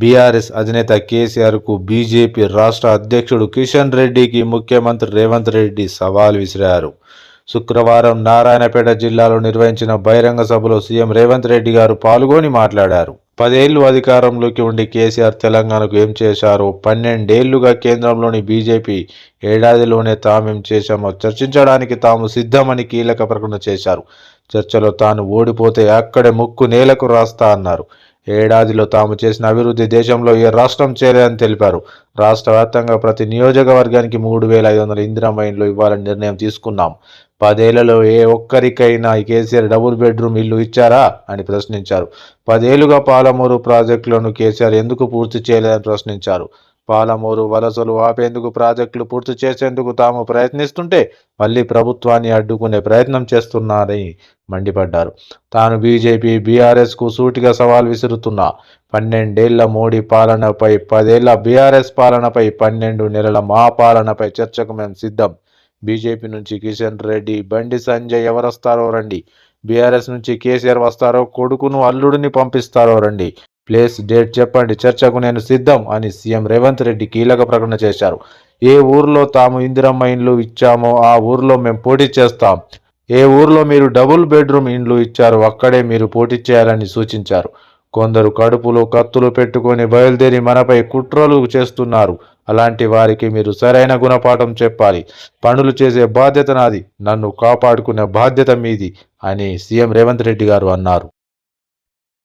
BRS అధినేత కేసీఆర్కు BJP రాష్ట్ర అధ్యక్షుడు కిషన్ రెడ్డికి ముఖ్యమంత్రి రేవంత్ రెడ్డి సవాల్ విసిరారు. శుక్రవారం నారాయణపేట జిల్లాలో నిర్వహించిన బహిరంగ సభలో సీఎం రేవంత్ రెడ్డి గారు పాల్గొని మాట్లాడారు. పదేళ్ళు అధికారంలోకి ఉండి కేసీఆర్ తెలంగాణకు ఏం చేశారో పన్నెండేళ్ళుగా కేంద్రంలోని బీజేపీ ఏడాదిలోనే తామేం చేశామో చర్చించడానికి తాము సిద్ధమని కీలక ప్రకటన చేశారు. చర్చలో తాను ఓడిపోతే అక్కడే ముక్కు నేలకు రాస్తా అన్నారు. ఏడాదిలో తాము చేసిన అభివృద్ధి దేశంలో ఏ రాష్ట్రం చేయలేదని తెలిపారు. రాష్ట్ర వ్యాప్తంగా ప్రతి నియోజకవర్గానికి మూడు వేల ఐదు వందల ఇందిరా మైండ్లు ఇవ్వాలని నిర్ణయం తీసుకున్నాం. పదేళ్ళలో ఏ ఒక్కరికైనా కేసీఆర్ డబుల్ బెడ్రూమ్ ఇల్లు ఇచ్చారా అని ప్రశ్నించారు. పదేళ్ళుగా పాలమూరు ప్రాజెక్టులను కేసీఆర్ ఎందుకు పూర్తి చేయలేదని ప్రశ్నించారు. పాలమూరు వలసలు ఆపేందుకు ప్రాజెక్టులు పూర్తి చేసేందుకు తాము ప్రయత్నిస్తుంటే మళ్ళీ ప్రభుత్వాన్ని అడ్డుకునే ప్రయత్నం చేస్తున్నారని మండిపడ్డారు. తాను బీజేపీ బీఆర్ఎస్కు సూటిగా సవాల్ విసురుతున్నా. పన్నెండేళ్ళ మోడీ పాలనపై పదేళ్ళ బీఆర్ఎస్ పాలనపై పన్నెండు నెలల మా పాలనపై చర్చకు మేము సిద్ధం. బీజేపీ నుంచి కిషన్ రెడ్డి బండి సంజయ్ ఎవరొస్తారో రండి. బీఆర్ఎస్ నుంచి కేసీఆర్ వస్తారో కొడుకును అల్లుడిని పంపిస్తారో రండి. ప్లేస్ డేట్ చెప్పండి చర్చకు నేను సిద్ధం అని సీఎం రేవంత్ రెడ్డి కీలక ప్రకటన చేశారు. ఏ ఊర్లో తాము ఇందిరమ్మ ఇండ్లు ఇచ్చామో ఆ ఊర్లో మేము పోటీ చేస్తాం. ఏ ఊర్లో మీరు డబుల్ బెడ్రూమ్ ఇండ్లు ఇచ్చారో అక్కడే మీరు పోటీ చేయాలని సూచించారు. కొందరు కడుపులో కత్తులు పెట్టుకొని బయలుదేరి మనపై కుట్రలు చేస్తున్నారు. అలాంటి వారికి మీరు సరైన గుణపాఠం చెప్పాలి. పనులు చేసే బాధ్యత నాది. నన్ను కాపాడుకునే బాధ్యత మీది అని సీఎం రేవంత్ రెడ్డి గారు అన్నారు.